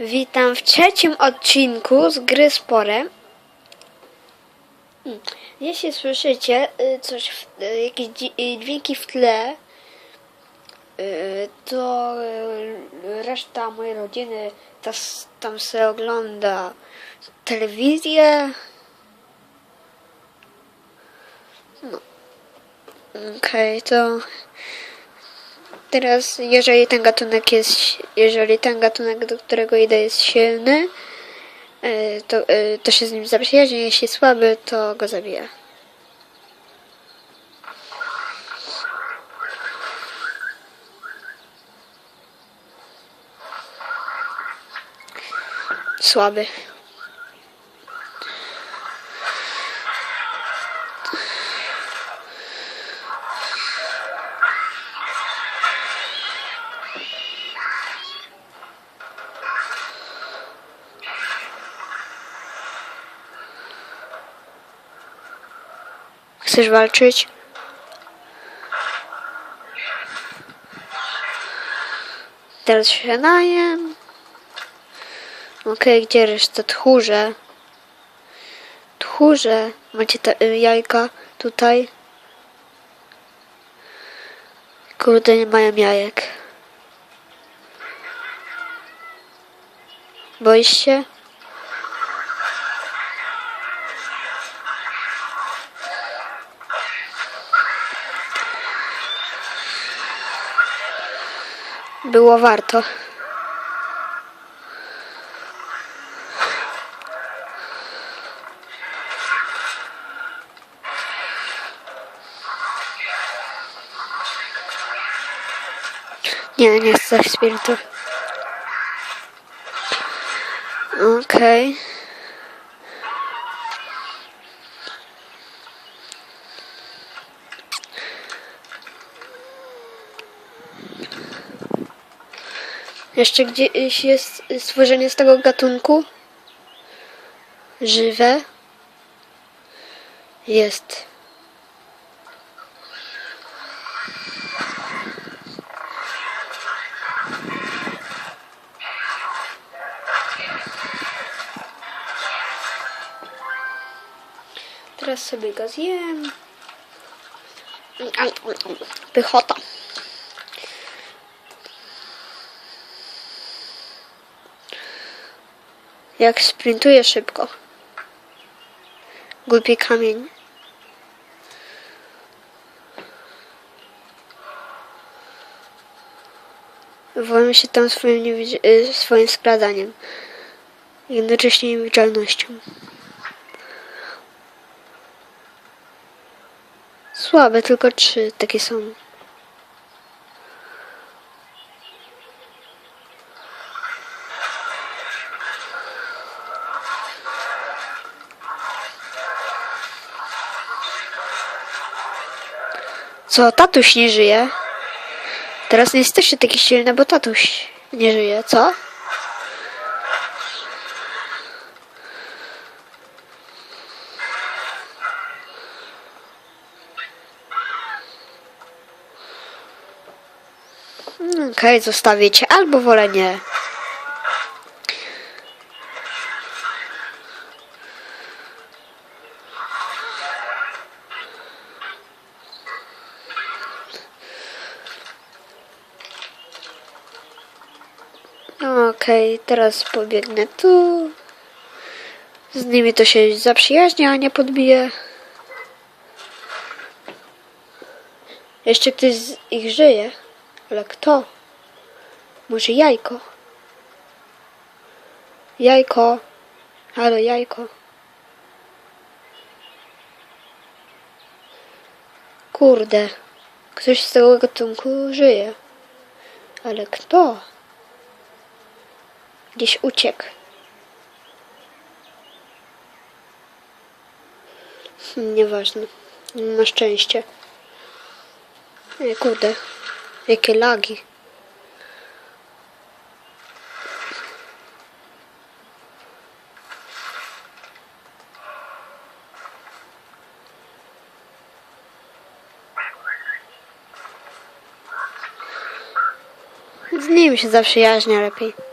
Witam w trzecim odcinku z gry Spore. Hmm. Jeśli słyszycie y, coś, y, jakieś y, dźwięki w tle, to reszta mojej rodziny tam sobie ogląda telewizję. No. Okej, to Teraz, jeżeli ten gatunek jest, jeżeli ten gatunek, do którego idę jest silny, e, to, e, to się z nim zaprzyjaźni, jeśli słaby, to go zabija. Słaby. Chcesz walczyć? Teraz się najem. Okej, gdzie reszta? Tchórze. Tchórze. Macie te y, jajka tutaj? Kurde, nie mają jajek. Boisz się? Było warto. Nie, nie chcę spiritu. Okej. Jeszcze gdzieś jest stworzenie z tego gatunku? Żywe? Jest. Teraz sobie go zjem. Pychota. Jak sprintuje szybko. Głupi kamień. Wywołuję się tam swoim, y, swoim skradaniem. Jednocześnie niewidzialnością. Słabe, tylko trzy takie są. Co, tatuś nie żyje? Teraz nie jesteście taki silny, bo tatuś nie żyje, co? Mm, Okej, zostawię cię, albo wolę nie. Okej, teraz pobiegnę tu. Z nimi to się zaprzyjaźnię, a nie podbiję. Jeszcze ktoś z ich żyje. Ale kto? Może jajko? Jajko. Halo, jajko. Kurde. Ktoś z tego gatunku żyje. Ale kto? Gdzieś uciekł. Hmm, Nieważne. Na szczęście. Nie, kurde. Jakie lagi. Z nim się zaprzyjaźnia lepiej.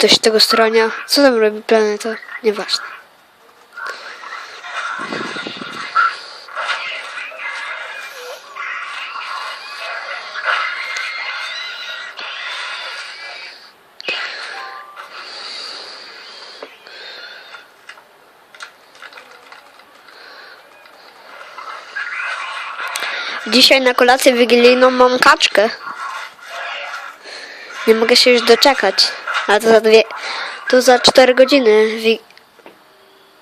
Dość tego stronia. Co tam robi planeta? Nieważne. Dzisiaj na kolację wigilijną mam kaczkę. Nie mogę się już doczekać. Ale to za dwie... To za cztery godziny. Wi...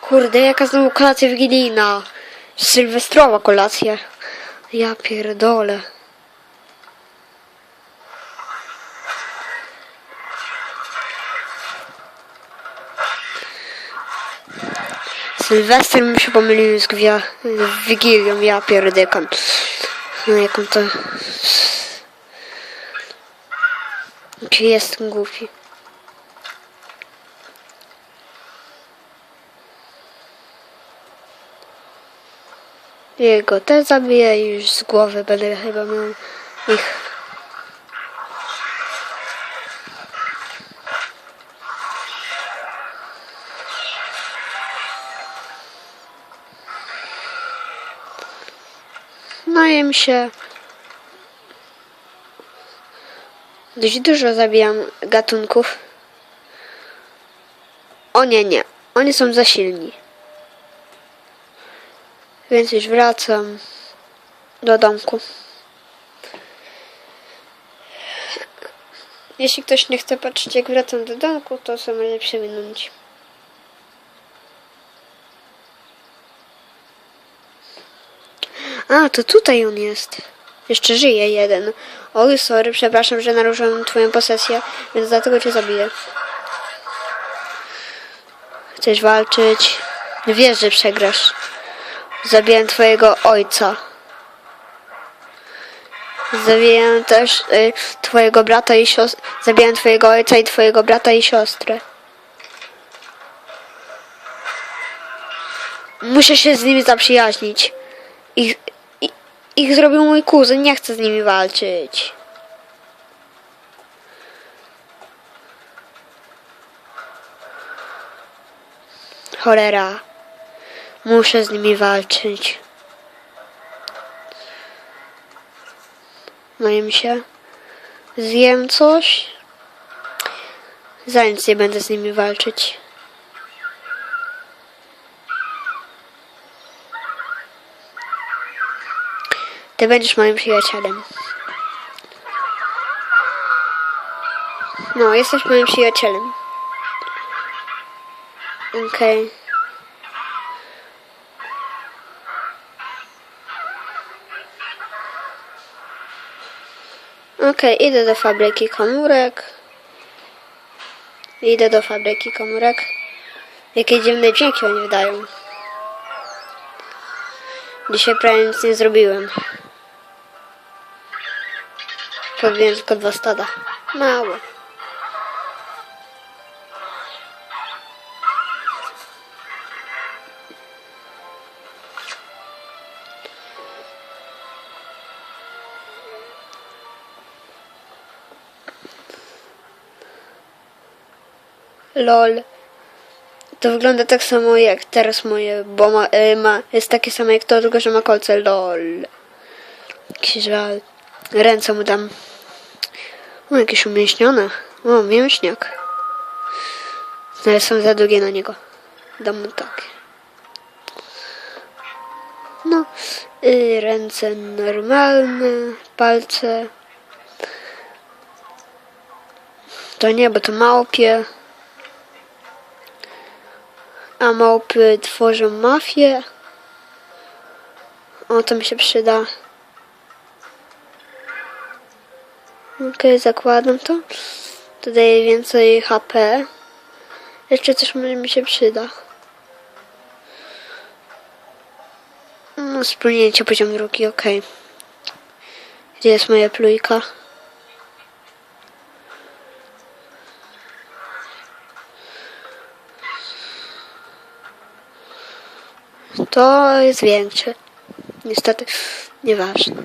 Kurde, jaka znowu kolacja wigilijna. Sylwestrowa kolacja. Ja pierdolę. Sylwester mi się pomylił z gwia... Wigilią, ja pierdykam. No jaką to... Jaki jestem głupi. Jego te zabiję już z głowy będę chyba miał ich. Najem się. Dość dużo zabijam gatunków. O nie, nie. Oni są za silni. Więc już wracam do domku. Jeśli ktoś nie chce patrzeć jak wracam do domku, to sobie może przeminąć. A, to tutaj on jest. Jeszcze żyje jeden. Oj, sorry, przepraszam, że naruszyłem twoją posesję, więc dlatego cię zabiję. Chcesz walczyć? Wiesz, że przegrasz. Zabiłem twojego ojca. Zabiłem też y, twojego brata i siostrę. Zabiłem twojego ojca i twojego brata i siostrę. Muszę się z nimi zaprzyjaźnić. Ich, ich, ich zrobił mój kuzyn, nie chcę z nimi walczyć. Cholera. Muszę z nimi walczyć. Najem się. Zjem coś. Za nic nie będę z nimi walczyć. Ty będziesz moim przyjacielem. No, jesteś moim przyjacielem. Okej. Okej, idę do fabryki komórek. Idę do fabryki komórek. Jakie dziwne dźwięki oni wydają. Dzisiaj prawie nic nie zrobiłem. Podbiłem tylko dwa stada. Mało. LOL. To wygląda tak samo jak teraz moje, bo ma, y, ma, jest takie samo jak to, tylko że ma kolce. LOL. Jakiś żal. Ręce mu dam. O, jakieś umięśnione. O, mięśniak. Ale są za długie na niego. Dam mu takie. No, y, ręce normalne, palce. To nie, bo to małpie. A małpy tworzą mafię. O, to mi się przyda. Okej, zakładam to. To daje więcej HP. Jeszcze coś mi się przyda. No, spełnięcie poziom drugi, okej. Gdzie jest moja plujka? No to jest większe. Niestety, nieważne.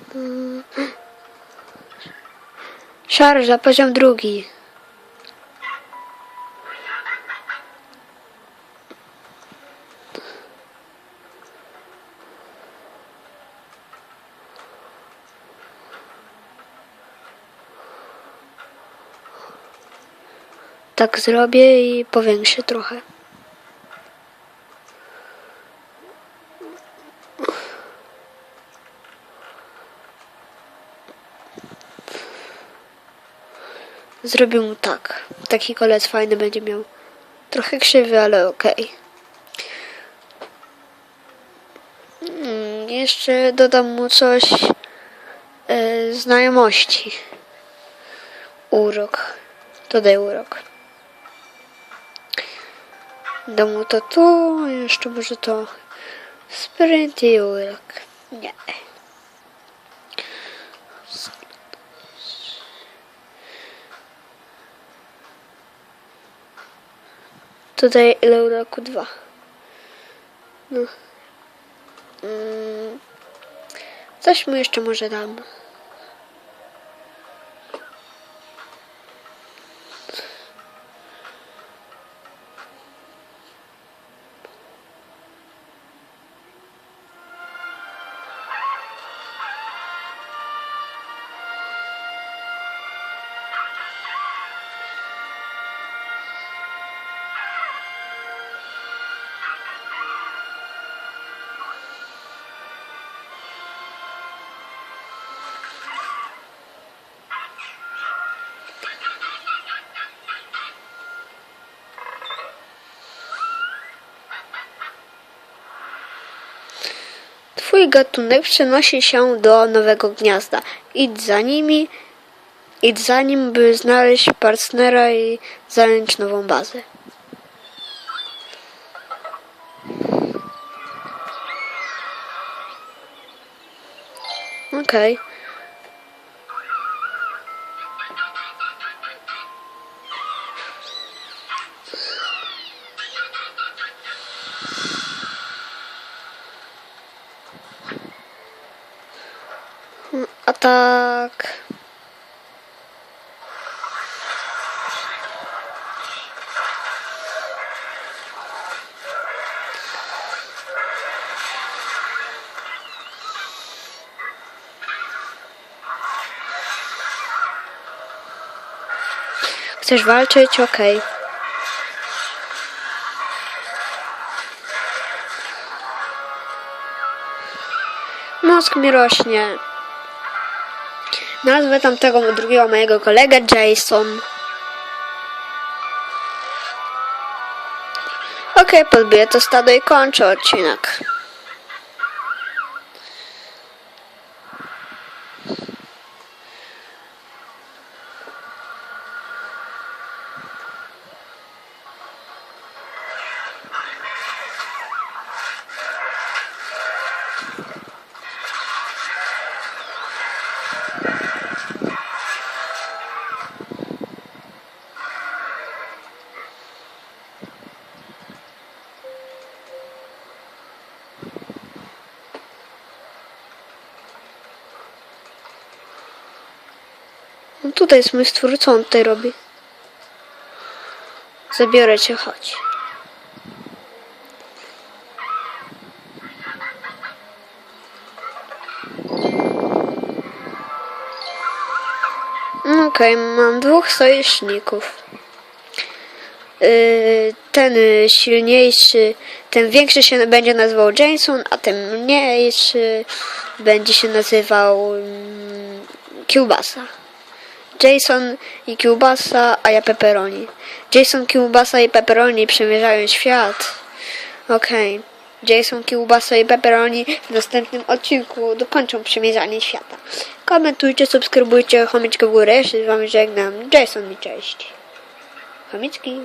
Szarża, poziom drugi. Tak zrobię i powiększę trochę. Zrobię mu tak. Taki kolec fajny będzie miał. Trochę krzywy, ale okej. Mm, jeszcze dodam mu coś e, znajomości. Urok. Dodaj urok. Dam mu to tu, jeszcze może to sprint i urok. Nie. Tutaj ile uroku? Dwa. No. Mm. Coś mu jeszcze może dam. Twój gatunek przenosi się do nowego gniazda. Idź za nimi, idź za nim, by znaleźć partnera i zająć nową bazę. Okej. A Chcesz walczyć? Okej. Mózg mi rośnie. Nazwę tamtego drugiego mojego kolegę Jason. Okej, podbiję to stado i kończę odcinek. No tutaj jest mój stwór, co on tutaj robi? Zabiorę cię, chodź. No Okej, mam dwóch sojuszników. Yy, Ten silniejszy, ten większy się będzie nazywał Jason, a ten mniejszy będzie się nazywał mm. Jason i Kiełbasa, a ja pepperoni. Jason, Kiełbasa i pepperoni przemierzają świat. Okej. Jason, Kiełbasa i pepperoni w następnym odcinku dokończą przemierzanie świata. Komentujcie, subskrybujcie, chomiczkę w górę. Się z wami żegnam. Jason i cześć. Chomiczki.